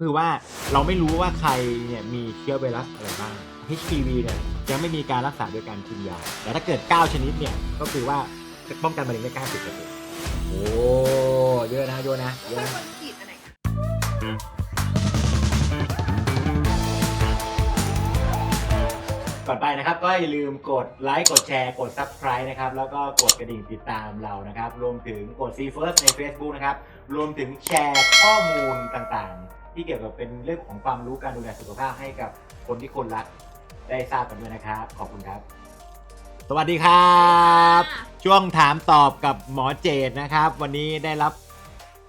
คือว่าเราไม่รู้ว่าใครเนี่ยมีเชื้อไวรัสอะไรบ้าง HPV เนี่ยยังไม่มีการรักษาโดยการกินยา แต่ถ้าเกิด 9 ชนิดเนี่ยก็คือว่าจะป้องกันมะเร็งได้90เปอร์เซ็นต์โอ้เยอะนะเยอะนะเยอะเป็นนะคนฉีดอันไหนคะก่อนไปนะครับก็อย่าลืมกดไลค์กดแชร์กด Subscribe นะครับ แล้วก็กดกระดิ่งติดตามเรานะครับ รวมถึงกด See First ใน Facebook นะครับ รวมถึงแชร์ข้อมูลต่างๆ ที่เกี่ยวกับเป็นเรื่องของความรู้การดูแลสุขภาพให้กับคนที่คนรักได้ทราบกันด้วยนะครับ ขอบคุณครับ สวัสดีครับช่วงถามตอบกับหมอเจดนะครับ วันนี้ได้รับ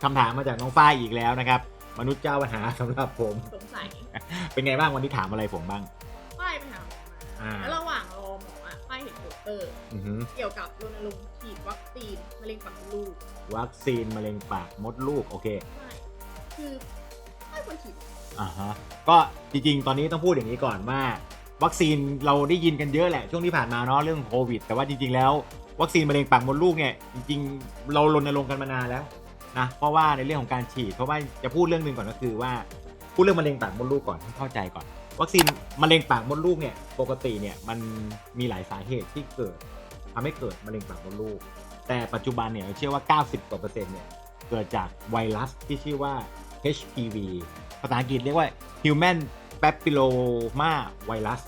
คำถามมาจากน้องฝ้ายอีกแล้วนะครับ มนุษย์เจ้าปัญหาสำหรับผม สงสัยเป็นไงบ้างวันนี้ถามอะไรผมบ้าง ป้ายไปหาหมออ่า มาแล้วระหว่างรอหมออะป้ายเห็นโปสเตอร์ อือหือเกี่ยวกับรณรงค์ฉีดวัคซีนมะเร็งปากมดลูกวัคซีนมะเร็งปากมดลูกโอเค ใช่คือ ไม่ควรฉีดอ่าฮะก็จริงๆ ตอนนี้ต้องพูดอย่างนี้ก่อนว่า วัคซีนเราได้ยินกันเยอะแหละช่วงที่ผ่านมาเนาะเรื่องโควิด แต่ว่าจริงๆแล้ว วัคซีนมะเร็งปากมดลูกเนี่ยจริงๆ เรารณรงค์กันมานานแล้วนะเพราะว่าในเรื่องของการฉีด เพราะว่าจะพูดเรื่องหนึ่งก่อนก็คือว่าพูดเรื่องมะเร็งปากมดลูกก่อนให้เข้าใจก่อน วัคซีนมะเร็งปากมดลูกเนี่ยปกติเนี่ยมันมีหลายสาเหตุที่เกิดทำให้เกิดมะเร็งปากมดลูก แต่ปัจจุบันเนี่ยเราเชื่อว่า 90กว่าเปอร์เซ็นต์เนี่ยเกิดจากไวรัสที่ชื่อว่า HPV ภาษาอังกฤษเรียกว่า Human Papilloma Virus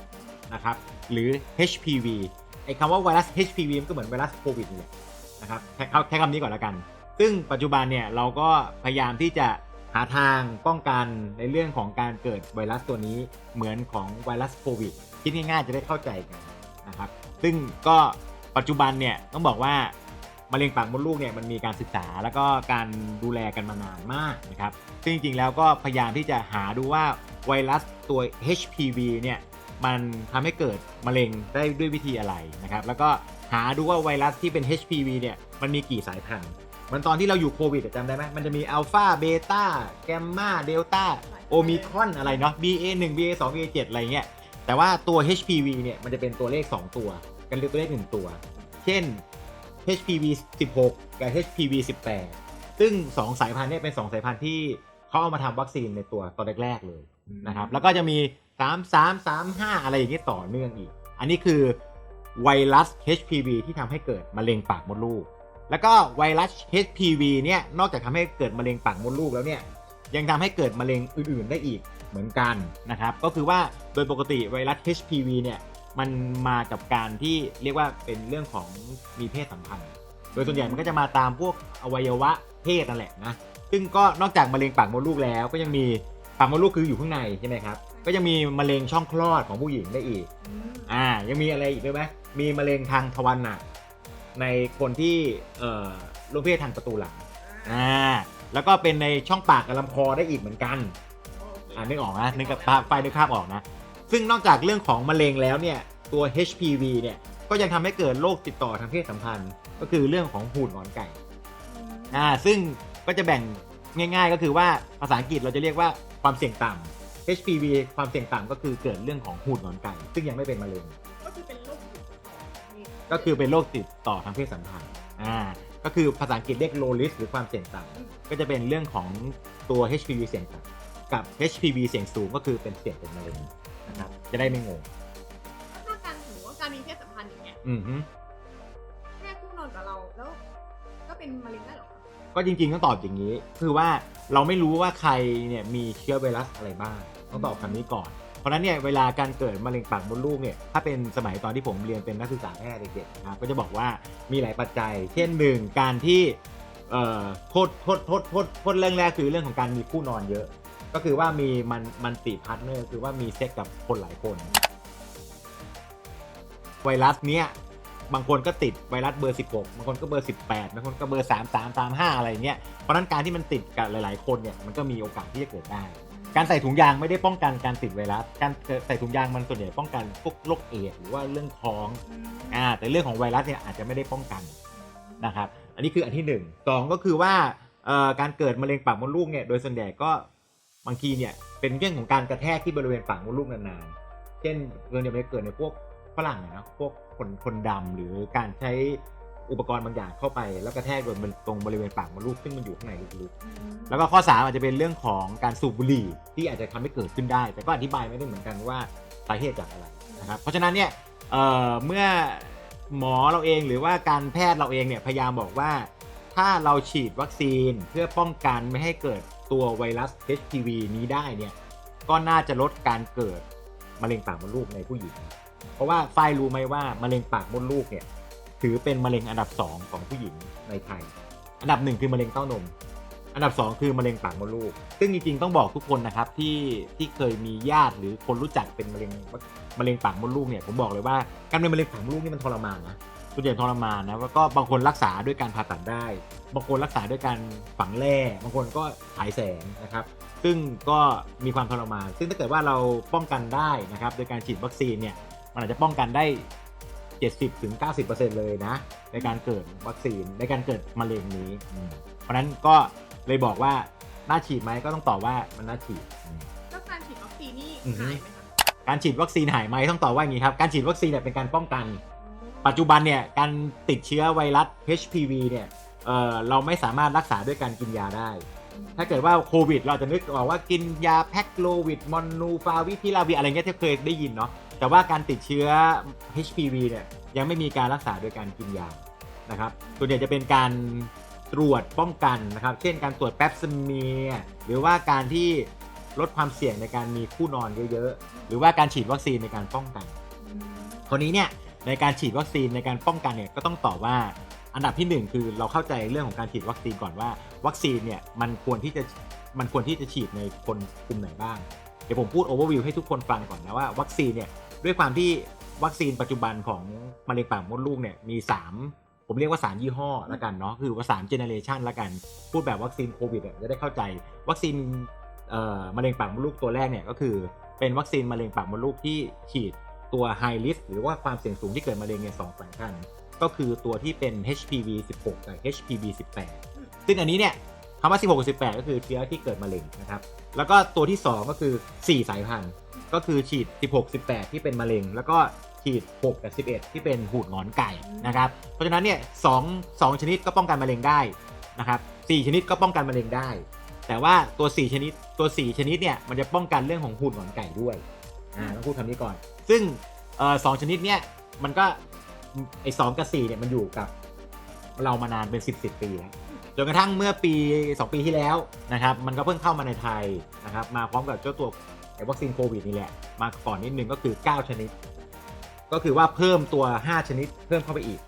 นะครับ หรือ HPV ไอ้คำว่าไวรัส HPV มันก็เหมือนไวรัสโควิดนี่แหละนะครับแค่แค่คำนี้ก่อนแล้วกัน ซึ่งปัจจุบันเนี่ยเราก็พยายามที่จะหาทางป้องกันในเรื่องของการเกิดไวรัสตัวนี้เหมือนของไวรัสโควิดคิดง่ายๆจะได้เข้าใจกันนะครับ ซึ่งก็ปัจจุบันเนี่ยต้องบอกว่า มะเร็งปากมดลูกเนี่ยมันมีการศึกษาแล้วก็การดูแลกันมานานมากนะครับ ซึ่งจริงๆแล้วก็พยายามที่จะหาดูว่าไวรัสตัว HPV เนี่ยมันทำให้เกิดมะเร็งได้ด้วยวิธีอะไรนะครับ แล้วก็หาดูว่าไวรัสที่เป็น HPV เนี่ยมันมีกี่สายพันธุ์เหมันตอนที่เราอยู่โควิดจำได้ไหมมันจะมีอัลฟาเบต้าแกมมาเดลต้าโอมิครอนอะไรเนาะ BA1 BA2 BA7 อะไรเงี้ยแต่ว่าตัว HPV เนี่ยมันจะเป็นตัวเลข 2 ตัว กันเรียกตัวเลข 1 ตัว เช่น HPV 16 กับ HPV 18 ซึ่ง 2 สายพันธุ์เนี่ยเป็น 2 สายพันธุ์ที่เขาเอามาทำวัคซีนในตัวตอนแรก ๆ เลยนะครับ แล้วก็จะมี 3 3 3 5 อะไรอย่างนี้ต่อเนื่องอีก อันนี้คือไวรัส HPV ที่ทำให้เกิดมะเร็งปากมดลูก แล้วก็ไวรัส HPV เนี่ยนอกจากทำให้เกิดมะเร็งปากมดลูกแล้วเนี่ยยังทำให้เกิดมะเร็งอื่น ๆ ได้อีกเหมือนกันนะครับ ก็คือว่าโดยปกติไวรัส HPV เนี่ย มันมากับการที่เรียกว่าเป็นเรื่องของมีเพศสัมพันธ์ โดยส่วนใหญ่มันก็จะมาตามพวกอวัยวะเพศนั่นแหละนะ ซึ่งก็นอกจากมะเร็งปากมดลูกแล้ว ก็ยังมีปากมดลูกคืออยู่ข้างในใช่ไหมครับ ก็ยังมีมะเร็งช่องคลอดของผู้หญิงได้อีกอืมอ่า ยังมีอะไรอีกด้วยไหมมีมะเร็งทางทวารหนักในคนที่เอ่อร่วมเพศทางประตูหลัง อ่า แล้วก็เป็นในช่องปากกับลำคอได้อีกเหมือนกัน อ่านึกออกนะนึกกับภาพไฟนึกภาพออกนะ ซึ่งนอกจากเรื่องของมะเร็งแล้วเนี่ยตัว HPV เนี่ยก็ยังทำให้เกิดโรคติดต่อทางเพศสัมพันธ์ ก็คือเรื่องของหูดหงอนไก่อ่าซึ่งก็จะแบ่งง่าย ๆ ก็คือว่าภาษาอังกฤษเราจะเรียกว่าความเสี่ยงต่ำ HPV ความเสี่ยงต่ำก็คือเกิดเรื่องของหูดหงอนไก่ ซึ่งยังไม่เป็นมะเร็งก็คือเป็นโรคติดต่อนี่ก็คือเป็นโรคติดต่อทางเพศสัมพันธ์อ่าก็คือภาษาอังกฤษเรียก low risk หรือความเสี่ยงต่ำก็จะเป็นเรื่องของตัว HPV เสี่ยงต่ำกับ HPV เสี่ยงสูงก็คือเป็นเสี่ยงเป็นมะเร็ง นะครับ จะได้ไม่งงถ้าการถือว่าการมีเพศสัมพันธ์อย่างเงี้ยอือฮึแม่คู่นอนกับเราแล้ว ก็เป็นมะเร็งได้เหรอคะก็จริงๆต้องตอบอย่างนี้ คือว่าเราไม่รู้ว่าใครเนี่ยมีเชื้อไวรัสอะไรบ้างต้องตอบคำนี้ก่อน เพราะฉะนั้นเนี่ยเวลาการเกิดมะเร็งปากมดลูกเนี่ยถ้าเป็นสมัยตอนที่ผมเรียนเป็นนักศึกษาแพทย์เด็กๆนะครับก็จะบอกว่ามีหลายปัจจัย เช่นหนึ่งการที่เอ่อโทษโทษโทษโทษโทษเรื่องแรกคือเรื่องของการมีคู่นอนเยอะ ก็คือว่ามีมันมันติพาร์ทเนอร์คือว่ามีเซ็กกับคนหลายคน ไวรัสเนี้ยบางคนก็ติดไวรัสเบอร์ 16 บางคนก็เบอร์ 18 บางคนก็เบอร์ 3 3 3 5 อะไรเงี้ย เพราะฉะนั้นการที่มันติดกับหลาย ๆ คนเนี่ยมันก็มีโอกาสที่จะเกิดได้ การใส่ถุงยางไม่ได้ป้องกันการติดไวรัส การใส่ถุงยางมันส่วนใหญ่ป้องกันพวกโรคเอดส์หรือว่าเรื่องท้อง อ่า แต่เรื่องของไวรัสเนี่ยอาจจะไม่ได้ป้องกันนะครับ อันนี้คืออันที่หนึ่งสองก็คือว่าเอ่อการเกิดมะเร็งปากมดลูกเนี่ยโดยส่วนใหญ่ก็ บางทีเนี่ยเป็นเรื่องของการกระแทกที่บริเวณปากมดลูกนานๆ เช่นเรื่องเนี่ยมันจะเกิดในพวกฝรั่งอะนะพวกคนคนดำหรือการใช้อุปกรณ์บางอย่างเข้าไปแล้วกระแทกโดนมันตรงบริเวณปากมดลูกซึ่งมันอยู่ข้างในลึกๆอืมแล้วก็ข้อ 3 อาจจะเป็นเรื่องของการสูบบุหรี่ที่อาจจะทำให้เกิดขึ้นได้ แต่ก็อธิบายไม่ได้เหมือนกันว่าสาเหตุจากอะไรนะครับเพราะฉะนั้นเนี่ยเอ่อเมื่อหมอเราเองหรือว่าการแพทย์เราเองเนี่ยพยายามบอกว่า ถ้าเราฉีดวัคซีนเพื่อป้องกันไม่ให้เกิด ตัวไวรัส HPV นี้ได้เนี่ยก็น่าจะลดการเกิดมะเร็งปากมดลูกในผู้หญิง เพราะว่าฝ้ายรู้ไหมว่ามะเร็งปากมดลูกเนี่ยถือเป็นมะเร็งอันดับสองของผู้หญิงในไทย อันดับหนึ่งคือมะเร็งเต้านม อันดับ 2 คือมะเร็งปากมดลูก ซึ่งจริงๆต้องบอกทุกคนนะครับที่ที่เคยมีญาติหรือคนรู้จักเป็นมะเร็งมะเร็งปากมดลูกเนี่ยผมบอกเลยว่าการเป็นมะเร็งปากมดลูกนี่มันทรมานนะส่วนใหญ่ทรมานนะแล้วก็บางคนรักษาด้วยการผ่าตัดได้ บางคนรักษาด้วยการฝังแร่บางคนก็ฉายแสงนะครับ ซึ่งก็มีความทรมาน ซึ่งถ้าเกิดว่าเราป้องกันได้นะครับ โดยการฉีดวัคซีนเนี่ยมันอาจจะป้องกันได้ 70ถึง90%เลยนะ ในการเกิดวัคซีนในการเกิดมะเร็งนี้อืมเพราะฉะนั้นก็เลยบอกว่าน่าฉีดไหมก็ต้องตอบว่ามันน่าฉีดอืมแล้วการฉีดวัคซีนนี่อือฮึหายไหมคะการฉีดวัคซีนหายไหมต้องตอบว่าอย่างนี้ครับการฉีดวัคซีนเนี่ยเป็นการป้องกัน ปัจจุบันเนี่ยการติดเชื้อไวรัส HPV เนี่ย เอ่อเราไม่สามารถรักษาด้วยการกินยาได้ ถ้าเกิดว่าโควิด เราจะนึกออกว่ากินยาแพ็กโลวิดมอนนูฟาวิพิลาวีอะไรเงี้ยที่เคยได้ยินเนาะแต่ว่าการติดเชื้อ HPV เนี่ยยังไม่มีการรักษาโดยการกินยานะครับส่วนใหญ่จะเป็นการตรวจป้องกันนะครับ เช่นการตรวจแปปสเมียร์หรือว่าการที่ลดความเสี่ยงในการมีคู่นอนเยอะๆ หรือว่าการฉีดวัคซีนในการป้องกันอืมคราวนี้เนี่ยในการฉีดวัคซีนในการป้องกันเนี่ยก็ต้องตอบว่า อันดับที่หนึ่งคือเราเข้าใจเรื่องของการฉีดวัคซีนก่อนว่า วัคซีนเนี่ยมันควรที่จะมันควรที่จะฉีดในคนกลุ่มไหนบ้าง เดี๋ยวผมพูดโอเวอร์วิวให้ทุกคนฟังก่อนนะว่าวัคซีนเนี่ยด้วยความที่วัคซีนปัจจุบันของมะเร็งปากมดลูกเนี่ยมี 3 ผมเรียกว่า 3 ยี่ห้อละกันเนาะคือว่า3เจเนเรชันละกัน พูดแบบวัคซีนโควิดจะได้เข้าใจ วัคซีนมะเร็งปากมดลูกตัวแรกเนี่ยก็คือเป็นวัคซีนมะเร็งปากมดลูกที่ฉีดตัว High Risk หรือว่าความเสี่ยงสูงที่เกิดมะเร็งในสองสายพันธุ์ ก็คือตัวที่เป็น HPV 16 กับ HPV 18 ซึ่งอันนี้เนี่ยคำว่า 16 กับ 18 ก็คือเชื้อที่เกิดมะเร็งนะครับ แล้วก็ตัวที่ 2 ก็คือ 4 สายพันธุ์ ก็คือฉีด 16 18 ที่เป็นมะเร็ง แล้วก็ฉีด 6 กับ 11 ที่เป็นหูดหงอนไก่นะครับ เพราะฉะนั้นเนี่ยสองสองชนิดก็ป้องกันมะเร็งได้นะครับ4ชนิดก็ป้องกันมะเร็งได้ แต่ว่าตัว 4 ชนิดตัว 4 ชนิดเนี่ยมันจะป้องกันเรื่องของหูดหงอนไก่ด้วย อ่าต้องพูดคำนี้ก่อน ซึ่งเอ่อสองชนิดเนี้ยมันก็ ไอ้สองกับสี่เนี่ยมันอยู่กับ เรามานานเป็นสิบสิบปีแล้วจนกระทั่งเมื่อปี 2 ปีที่แล้วนะครับ มันก็เพิ่งเข้ามาในไทยนะครับ มาพร้อมกับเจ้าตัวไอ้วัคซีนโควิดนี่แหละ มาก่อนนิดนึงก็คือ 9 ชนิด ก็คือว่าเพิ่มตัว 5 ชนิดเพิ่มเข้าไปอีก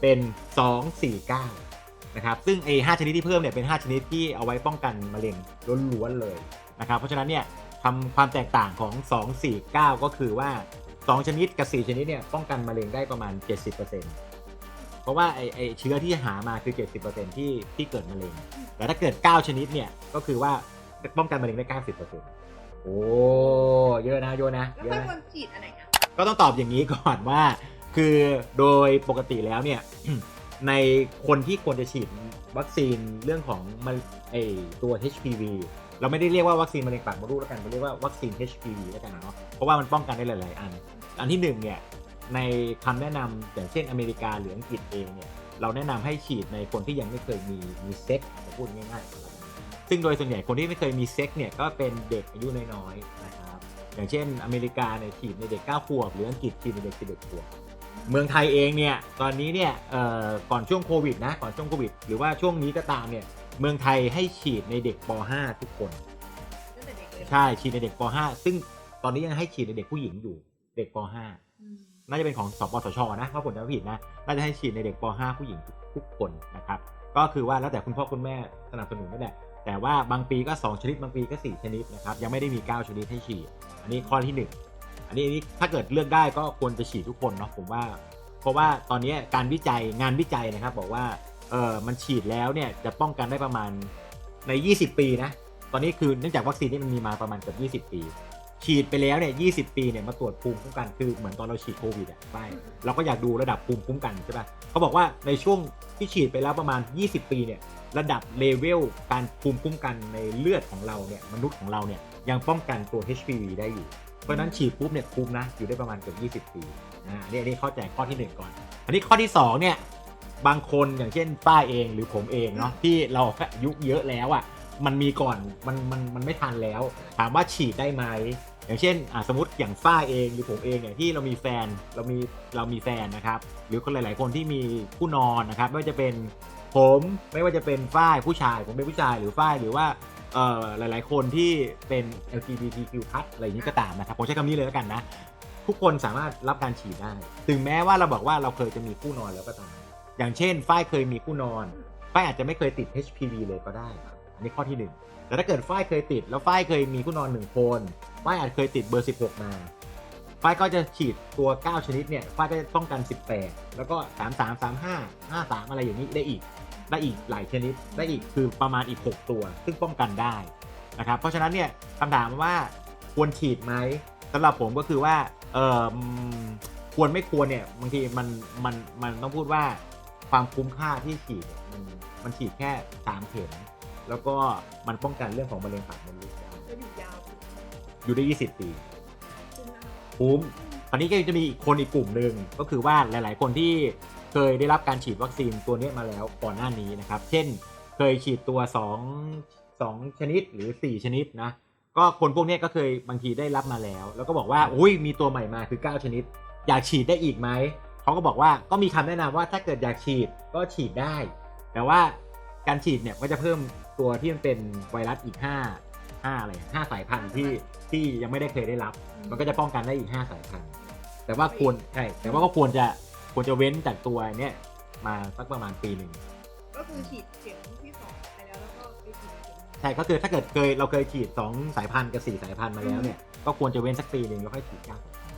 เป็น 2 4 9 นะครับ ซึ่งไอ้5ชนิดที่เพิ่มเนี่ยเป็น 5 ชนิดที่เอาไว้ป้องกันมะเร็งล้วนๆเลยนะครับ เพราะฉะนั้นเนี่ยทำความแตกต่างของ 2 4 9 ก็คือว่า 2 ชนิดกับ 4 ชนิดเนี่ยป้องกันมะเร็งได้ประมาณ 70%เพราะว่าไอไอเชื้อที่หามาคือ 70%ที่ที่เกิดมะเร็ง แต่ถ้าเกิด 9 ชนิดเนี่ยก็คือว่าป้องกันมะเร็งได้ 90%โอ้เยอะนะเยอะนะแล้วเยอะค่อยนะ ควรฉีดอันไหนคะก็ต้องตอบอย่างนี้ก่อนว่า คือโดยปกติแล้วเนี่ย ในคนที่ควรจะฉีดวัคซีนเรื่องของมะไอตัว HPV เราไม่ได้เรียกว่าวัคซีนมะเร็งปากมดลูกแล้วกันเราเรียกว่าวัคซีน HPV แล้วกันเนาะเพราะว่ามันป้องกันได้หลาย ๆ อัน อันที่หนึ่งเนี่ยในคำแนะนำอย่างเช่นอเมริกาหรืออังกฤษเองเนี่ยเราแนะนำให้ฉีดในคนที่ยังไม่เคยมีมีเซ็กจะพูดง่ายๆ ซึ่งโดยส่วนใหญ่คนที่ไม่เคยมีเซ็กเนี่ยก็เป็นเด็กอายุน้อยๆนะครับอย่างเช่นอเมริกาเนี่ยฉีดในเด็ก 9 ขวบ หรืออังกฤษฉีดในเด็ก 11 ขวบ เมืองไทยเองเนี่ยตอนนี้เนี่ยเอ่อก่อนช่วงโควิดนะก่อนช่วงโควิด หรือว่าช่วงนี้ก็ตามเนี่ยเมืองไทยให้ฉีดในเด็กป .5 ทุกคนตั้งแต่เด็กเลยใช่ฉีดในเด็กป .5 ซึ่งตอนนี้ยังให้ฉีดในเด็กผู้หญิงอยู่ เด็กป .5 อืมน่าจะเป็นของสปสชนะถ้าผมจำไม่ผิดนะน่าจะให้ฉีดในเด็กป .5 ผู้หญิงทุกทุกคนนะครับ ก็คือว่าแล้วแต่คุณพ่อคุณแม่สนับสนุนนั่นแหละแต่ว่าบางปีก็ 2 ชนิดบางปีก็ 4 ชนิดนะครับยังไม่ได้มี 9 ชนิดให้ฉีด อันนี้ข้อที่ 1 อันนี้อันนี้ถ้าเกิดเลือกได้ก็ควรจะฉีดทุกคนเนาะผมว่า เพราะว่าตอนนี้การวิจัยงานวิจัยนะครับ บอกว่าเออมันฉีดแล้วเนี่ยจะป้องกันได้ประมาณใน 20 ปีนะตอนนี้คือเนื่องจากวัคซีนนี่มันมีมาประมาณเกือบ20 ปี ฉีดไปแล้วเนี่ย20ปีเนี่ยมาตรวจภูมิคุ้มกันคือเหมือนตอนเราฉีดโควิดอะไปเราก็อยากดูระดับภูมิคุ้มกันใช่ปะเขาบอกว่าในช่วงที่ฉีดไปแล้วประมาณ 20 ปีเนี่ยระดับเลเวลการภูมิคุ้มกันในเลือดของเราเนี่ยมนุษย์ของเราเนี่ยยังป้องกันตัว HPV ได้อยู่ เพราะฉะนั้นฉีดปุ๊บเนี่ยคุ้มนะอยู่ได้ประมาณเกือบ20 ปีอ่าอันนี้อันนี้เข้าใจข้อที่หนึ่งก่อน อันนี้ข้อที่สองเนี่ยบางคนอย่างเช่นป้าเองหรือผมเองเนาะที่เราอายุเยอะแล้วอะ่ะ มันมีก่อนมันมันมันไม่ทันแล้ว ถามว่าฉีดได้ไหมอย่างเช่นอะสมมติอย่างฝ้าเองหรือผมเองเนี่ยที่เรามีแฟนเรามีเรามีแฟนนะครับหรือคนหลาย ๆ คนที่มีผู้นอนนะครับไม่ว่าจะเป็นผมไม่ว่าจะเป็นฝ้ายผู้ชาย ผมเป็นผู้ชายหรือฝ้ายหรือว่าเอ่อหลาย ๆ คนที่เป็น LGBTQ+ อะไรอย่างนี้ก็ตามนะครับผมใช้คำนี้เลยแล้วกันนะ ทุกคนสามารถรับการฉีดได้ ถึงแม้ว่าเราบอกว่าเราเคยจะมีคู่นอนแล้วก็ตาม อย่างเช่นฝ้ายเคยมีคู่นอนฝ้ายอาจจะไม่เคยติด HPV เลยก็ได้ นนี้ข้อที่หนึ่งแต่ถ้าเกิดฝ้ายเคยติด แล้วฝ้ายเคยมีคู่นอนหนึ่งคนฝ้ายอาจเคยติดเบอร์ 16 มาฝ้ายก็จะฉีดตัว 9 ชนิดเนี่ยฝ้ายก็จะป้องกัน 18 แล้วก็ 33 35 53 อะไรอย่างนี้ได้อีก ได้อีกหลายชนิด ได้อีกคือประมาณอีก 6 ตัว ซึ่งป้องกันได้นะครับ เพราะฉะนั้นเนี่ยคำถามว่าควรฉีดไหมสำหรับผมก็คือว่าเออควรไม่ควรเนี่ยบางทีมันมันมันต้องพูดว่าความคุ้มค่าที่ฉีดมันมันฉีดแค่ 3 เข็ม แล้วก็มันป้องกันเรื่องของมะเร็งปากมดลูกได้จะอยู่ยาวอยู่ได้ 20 ปีคุ้มนะคะคุ้มตอนนี้ก็จะมีอีกคนอีกกลุ่มหนึ่งก็คือว่าหลาย ๆ คนที่เคยได้รับการฉีดวัคซีนตัวเนี้ยมาแล้วก่อนหน้านี้นะครับ เช่น เคยฉีดตัว2 2ชนิดหรือ 4 ชนิดนะก็คนพวกเนี้ยก็เคยบางทีได้รับมาแล้ว แล้วก็บอกว่าอุ้ยมีตัวใหม่มาคือ 9 ชนิด อยากฉีดได้อีกไหมเขาก็บอกว่าก็มีคำแนะนำว่าถ้าเกิดอยากฉีดก็ฉีดได้ แต่ว่า การฉีดเนี่ยก็จะเพิ่มตัวที่มันเป็นไวรัสอีก5 5อะไรห้าสายพันธุ์ที่ที่ยังไม่ได้เคยได้รับ มันก็จะป้องกันได้อีก 5 สายพันธุ์ แต่ว่าควรใช่แต่ว่าก็ควรจะควรจะเว้นจากตัวเนี้ยมาสักประมาณปีหนึ่งก็คือฉีดเข็มที่สองไปแล้วแล้วก็ไปฉีดเข็มใช่ก็คือถ้าเกิดเคยเราเคยฉีด 2 สายพันธุ์กับ 4 สายพันธุ์มาแล้วเนี่ยก็ควรจะเว้นสักปีหนึ่งแล้วค่อยฉีด9สายพันธุ์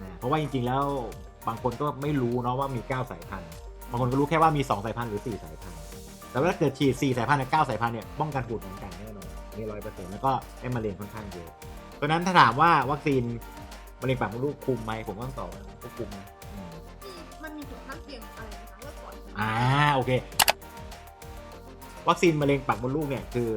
อ่าเพราะว่าจริงๆแล้วบางคนก็ไม่รู้เนาะว่ามี 9 สายพันธุ์บางคนก็รู้แค่ว่ามี 2 สายพันธุ์หรือ 4 สายพันธุ์ แต่ว่าถ้าเกิดฉีด4สายพันธุ์กับ9สายพันธุ์เนี่ยป้องกันหูดเหมือนกันแน่นอนนี่ร้อยเปอร์เซ็นต์แล้วก็ได้มะเร็งค่อนข้างเยอะเพราะฉะนั้นถ้าถามว่าวัคซีนมะเร็งปากมดลูกคุมไหมผมก็ต้องตอบว่าก็คุมนะอืมมันมีผลข้างเคียงอะไรนะคะเมื่อก่อนอ่าโอเค วัคซีนมะเร็งปากมดลูกเนี่ยคือ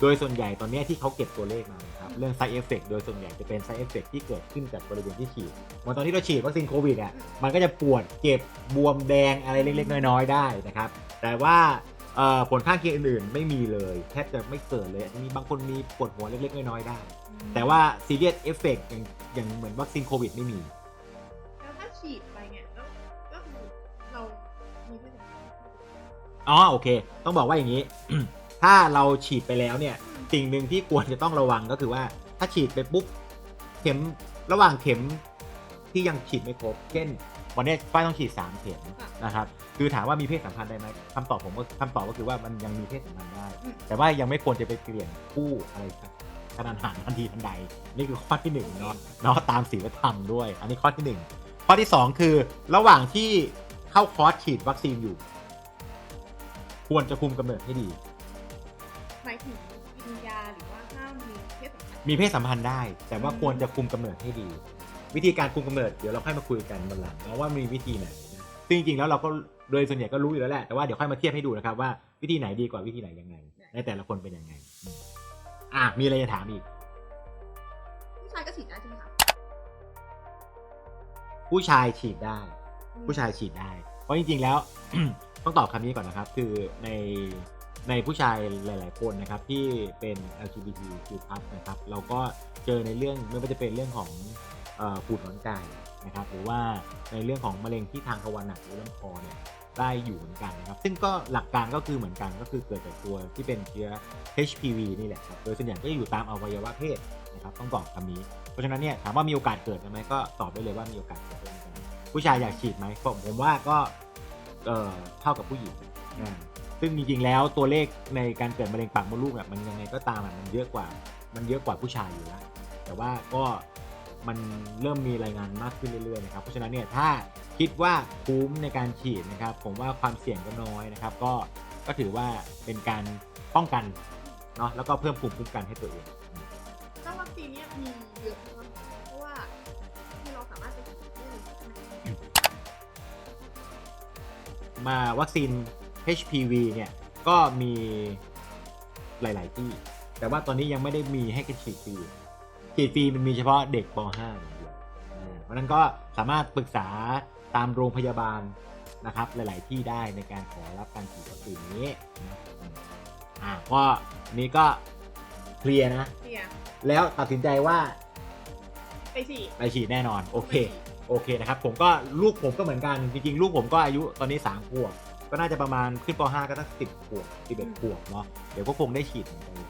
โดยส่วนใหญ่ตอนเนี้ยที่เขาเก็บตัวเลขมานะครับเรื่อง side effect โดยส่วนใหญ่จะเป็น side effect ที่เกิดขึ้นจากบริเวณที่ฉีดเหมือนตอนที่เราฉีดวัคซีนโควิดอะมันก็จะปวดเจ็บบวมแดงอะไรเล็กๆ น้อยๆ ได้นะครับ แต่ว่าเอ่อ ผลข้างเคียงอื่นๆ ไม่มีเลยแทบจะไม่เกิดเลยอาจจะมีบางคนมีปวดหัวเล็กๆ น้อยๆได้ แต่ว่า serious effect อย่างอย่างเหมือนวัคซีนโควิดไม่มี แล้วถ้าฉีดไปเนี่ยแล้วก็คือเรามีเพศสัมพันธ์อ๋อโอเค ต้องบอกว่าอย่างนี้ ถ้าเราฉีดไปแล้วเนี่ย สิ่งหนึ่งที่ควรจะต้องระวังก็คือว่า ถ้าฉีดไปปุ๊บเข็มระหว่างเข็มที่ยังฉีดไม่ครบ เช่น วันนี้ฝ้ายต้องฉีด3เข็มนะครับคือถามว่ามีเพศสัมพันธ์ได้ไหมคำตอบผมก็คำตอบก็คือว่ามันยังมีเพศสัมพันธ์ได้ แต่ว่ายังไม่ควรจะไปเปลี่ยนคู่อะไรครับขนาดหันทันทีทันใด นี่คือข้อที่หนึ่งเนาะเนาะตามศีลธรรมด้วย อันนี้ข้อที่หนึ่งข้อที่สองคือระหว่างที่เข้าคอร์สฉีดวัคซีนอยู่ ควรจะคุมกำเนิดให้ดีหมายถึงกินยาหรือว่าห้ามมีเพศสัมพันธ์มีเพศสัมพันธ์ได้ แต่ว่าควรจะคุมกำเนิดให้ดี วิธีการคุมกำเนิดเดี๋ยวเราค่อยมาคุยกันบนหลังนะว่ามีวิธีไหนนะซึ่งจริงๆแล้วเราก็โดยส่วนใหญ่ก็รู้อยู่แล้วแหละแต่ว่าเดี๋ยวค่อยมาเทียบให้ดูนะครับว่าวิธีไหนดีกว่าวิธีไหนยังไงในแต่ละคนเป็นยังไงอืมอะมีอะไรจะถามอีกผู้ชายก็ฉีดได้ใช่ไหมคะผู้ชายฉีดได้ ผู้ชายฉีดได้ เพราะจริงๆแล้วต้องตอบคำนี้ก่อนนะครับ คือในในผู้ชายหลาย ๆ คนนะครับที่เป็น LGBTQ+ นะครับ เราก็เจอในเรื่องไม่ว่าจะเป็นเรื่องของ เอ่อผูดหนอนไก่นะครับหรือว่าในเรื่องของมะเร็งที่ทางทวารหนักหรือลำคอเนี่ยได้อยู่เหมือนกันนะครับ ซึ่งก็หลักการก็คือเหมือนกันก็คือเกิดจากตัวที่เป็นเชื้อ HPV นี่แหละครับ โดยส่วนใหญ่ก็จะอยู่ตามอวัยวะเพศนะครับ ต้องบอกคำนี้ เพราะฉะนั้นเนี่ยถามว่ามีโอกาสเกิดไหมก็ตอบได้เลยว่ามีโอกาสเกิดเหมือนกันผู้ชายอยากฉีดไหมผมผมว่าก็เอ่อเท่ากับผู้หญิงอ่าซึ่งจริงๆแล้วตัวเลขในการเกิดมะเร็งปากมดลูกอะมันยังไงก็ตามมันเยอะกว่า มันเยอะกว่าผู้ชายอยู่แล้วแต่ว่าก็ มันเริ่มมีรายงานมากขึ้นเรื่อยๆนะครับเพราะฉะนั้นเนี่ยถ้าคิดว่าคุ้มในการฉีดนะครับ ผมว่าความเสี่ยงก็น้อยนะครับ ก็ก็ถือว่าเป็นการป้องกันเนาะแล้วก็เพิ่มภูมิคุ้มกันให้ตัวเองแล้ววัคซีนเนี่ยมีเยอะมากเพราะว่าคือเราสามารถไปฉีดได้เลยใช่ไหมมาวัคซีน HPV เนี่ยก็มีหลาย ๆ ที่ แต่ว่าตอนนี้ยังไม่ได้มีให้กันฉีดฟรี ฉีดฟรีมันมีเฉพาะเด็กป .5 อย่างเดียวอ่าเพราะฉะนั้นก็สามารถปรึกษาตามโรงพยาบาลนะครับ หลาย ๆ ที่ได้ในการขอรับการฉีดวัคซีนนี้นะอ่าก็นี้ก็เคลียร์นะ เนี่ยแล้วตัดสินใจว่าไปฉีดไปฉีดแน่นอน โอเคไปฉีดโอเคนะครับ ผมก็ลูกผมก็เหมือนกัน จริง ๆ ลูกผมก็อายุตอนนี้3ขวบก็น่าจะประมาณขึ้นป .5 ก็ตั้ง10ขวบ11ขวบเนาะเดี๋ยวก็คงได้ฉีดเหมือนกันเลย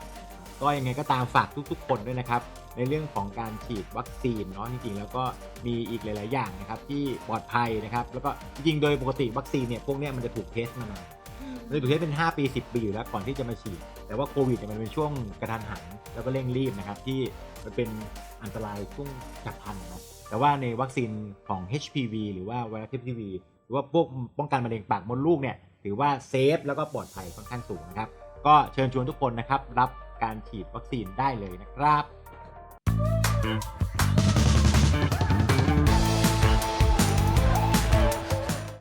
ก็ยังไงก็ตามฝากทุก ๆ คนด้วยนะครับ ในเรื่องของการฉีดวัคซีนเนาะจริงๆ แล้วก็มีอีกหลาย ๆ อย่างนะครับที่ปลอดภัยนะครับแล้วก็จริงๆโดยปกติวัคซีนเนี่ยพวกเนี้ยมันจะถูกเทสมานานอืมมันจะถูกเทสเป็น 5 ปี 10 ปีอยู่แล้วก่อนที่จะมาฉีด แต่ว่าโควิดเนี่ยมันเป็นช่วงกระทันหันแล้วก็เร่งรีบนะครับที่มันเป็นอันตรายช่วงจับพลันเนาะแต่ว่าในวัคซีนของ HPV หรือว่าไวรัส HPV หรือว่าพวกป้องกันมะเร็งปากมดลูกเนี่ยถือว่าเซฟแล้วก็ปลอดภัยค่อนข้างสูงนะครับ ก็เชิญชวนทุกคนนะครับรับการฉีดวัคซีนได้เลยนะครับ Thank you.